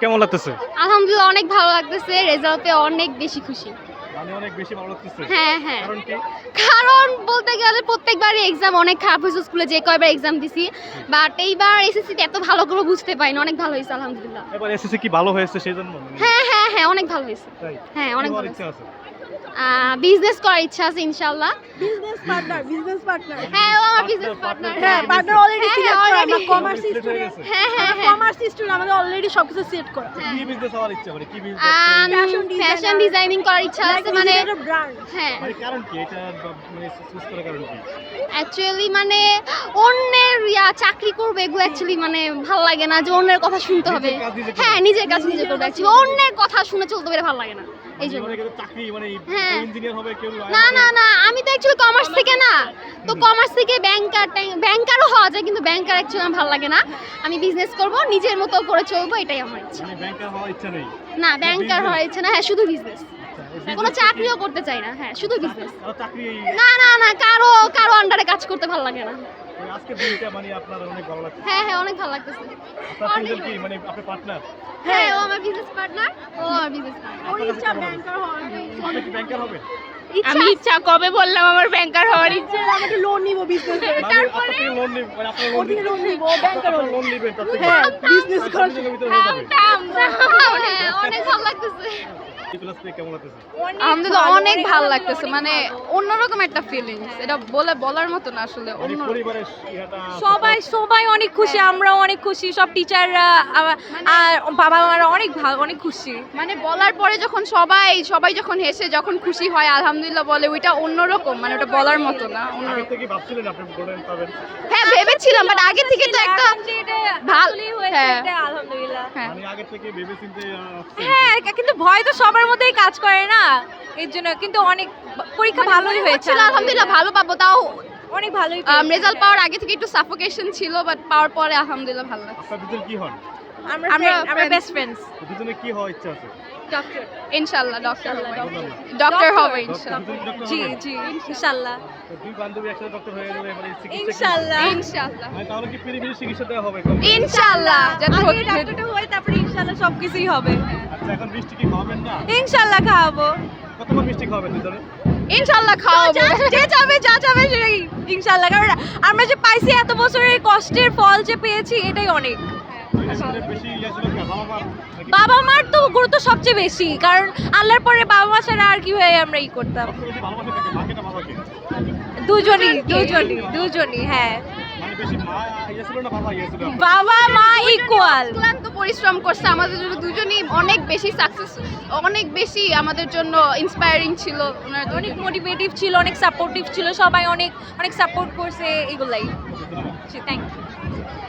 কেমন লাগতেছে? আলহামদুলিল্লাহ অনেক ভালো লাগতেছে রেজাল্টে অনেক বেশি খুশি। মানে অনেক বেশি ভালো লাগতেছে? হ্যাঁ হ্যাঁ। কারণ কি? কারণ বলতে গেলে প্রত্যেকবারই এক্সাম অনেক খারাপ হয়েছে স্কুলে যে কয়বার এক্সাম দিছি। বাট এইবার এত ভালো করে বুঝতে অনেক ভালো হয়েছে আলহামদুলিল্লাহ। এবার এসএসসি কি ভালো হয়েছে সেই জন্য? হ্যাঁ হ্যাঁ হ্যাঁ অনেক ভালো হয়েছে। হ্যাঁ অনেক ভালো ইচ্ছা আছে? বিজনেস করার ইচ্ছা আছে ইনশাল্লাহ বিজনেস পার্টনার বিজনেস পার্টনার হ্যাঁ ও আমার বিজনেস পার্টনার হ্যাঁ পার্টনার অলরেডি হ্যাঁ, সিলেক্ট হ্যাঁ, করা। আমরা কমার্স স্টুডেন্ট হ্যাঁ হ্যাঁ হ্যাঁ কমার্স স্টুডেন্ট আমাদের অলরেডি সবকিছু সেট করা। কি বিজনেস হওয়ার ইচ্ছা করে? কি বিজনেস ফ্যাশন ডিজাইনিং করার ইচ্ছা আছে মানে ব্র্যান্ড হ্যাঁ। মানে কারণ কি? এটা মানে চুজ করার কারণ কি? অ্যাকচুয়ালি মানে অন্যের ইয়া চাকরি করবে এগুলো অ্যাকচুয়ালি মানে ভালো লাগে না যে অন্যের কথা শুনতে হবে। হ্যাঁ নিজের কাজ নিজে করবে। অ্যাকচুয়ালি অন্যের কথা শুনে চলতে পারে ভালো লাগে না। এই জন্য। অনেকে তো চাকরি মানে হ্যাঁ। না না না আমি তো অ্যাকচুয়ালি কমার্স থেকে না। তো কমার্স থেকে ব্যাংকার ব্যাংকারও হওয়া যায় কিন্তু ব্যাংকার অ্যাকচুয়ালি আমার ভালো লাগে না। আমি বিজনেস করব নিজের মতো করে চলবো এটাই আমার ইচ্ছা। মানে না ব্যাংকার হওয়ার ইচ্ছা না হ্যাঁ শুধু বিজনেস আচ্ছা, কোনো চাকরিও করতে চাই না হ্যাঁ শুধু বিজনেস এই- না না না কারও কারও আন্ডারে কাজ করতে ভালো লাগে না। আজকে দিনটা মানে আপনার অনেক ভালো লাগছে। হ্যাঁ হ্যাঁ অনেক ভালো লাগতেছে। আপনার কি মানে আপনার পার্টনার হ্যাঁ ও আমার বিজনেস পার্টনার ও আমার বিজনেস পার্টনার ওর ইচ্ছা ব্যাংকার হওয়ার আপনি কি ব্যাংকার হবে? আমি ইচ্ছা কবে বললাম আমার ব্যাংকার হওয়ার ইচ্ছা? আমরা একটু লোন নিব বিজনেসে মানে থেকে লোন নিব মানে আপনার লোন নিব ব্যাংকার লোন নিবেন হ্যাঁ বিজনেস করার তিনজনের ভিতরে হয়ে যাবে হ্যাঁ অনেক ভালো লাগতেছে আলহামদুলিল্লাহ অনেক ভালো লাগতেছে মানে অন্যরকম একটা ফিলিংস এটা বলে বলার মতো না আসলে মানে অন্য সবাই সবাই অনেক খুশি আমরাও অনেক খুশি সব টিচাররা আর বাবা মারা অনেক ভালো অনেক খুশি। মানে বলার পরে যখন সবাই সবাই যখন হেসে যখন খুশি হয় আলহামদুলিল্লাহ বলে ওইটা অন্যরকম মানে ওটা বলার মতো না অন্যরকম। হ্যাঁ ভেবেছিলাম বাট আগে থেকে তো একটা ভাল- হ্যাঁ। আলহামদুলিল্লাহ হ্যাঁ। মানে হ্যাঁ কিন্তু ভয় তো সবার মধ্যেই কাজ করে না এর জন্য কিন্তু অনেক পরীক্ষা ভালোই হয়েছে আলহামদুলিল্লাহ ভালো পাবো তাও অনেক ভালোই রেজাল্ট পাওয়ার আগে থেকে একটু সাফোকেশন ছিল বাট পাওয়ার পরে আলহামদুলিল্লাহ ভালো লাগছে। আপনার দুজন কি হন আমরা আমরা। বেস্ট ফ্রেন্ডস দুজনে কি হওয়ার ইচ্ছা আছে? ডক্টর ইনশাআল্লাহ ডক্টর। ডক্টর হবে। ইনশাআল্লাহ। জি জি ইনশাআল্লাহ। দুই বান্ধবী একসাথে ডক্টর হয়ে গেলে মানে চিকিৎসা ইনশাআল্লাহ। ইনশাআল্লাহ। মানে তাহলে কি পিরিমিরি চিকিৎসা দেওয়া হবে ইনশাআল্লাহ যাতে ডাক্তারটা তারপরে ইনশাআল্লাহ সবকিছুই হবে। আচ্ছা এখন মিষ্টি কি খাওয়াবেন না? ইনশাআল্লাহ খাওয়াবো। কতবার মিষ্টি খাওয়াবেন দুজনে ইনশাআল্লাহ খাওয়াবো। যে যাবে ইনশাআল্লাহ কারণ আমরা যে পাইছি এত বছরের কষ্টের ফল যে পেয়েছি এটাই অনেক। কি বাবা মার তো গুরুত্ব সবচেয়ে বেশি কারণ আল্লাহর পরে বাবা মা ছাড়া আর কীভাবে আমরা ই করতাম। দুজনই দুজনই দুজনই হ্যাঁ। বাবা মা ইকুয়াল ক্লান্ত পরিশ্রম করছে আমাদের জন্য দুজনই অনেক বেশি সাকসেস অনেক বেশি আমাদের জন্য ইন্সপায়ারিং ছিল অনেক মোটিভেটিভ ছিল অনেক সাপোর্টিভ ছিল সবাই অনেক অনেক সাপোর্ট করছে এগুলাই। Thank you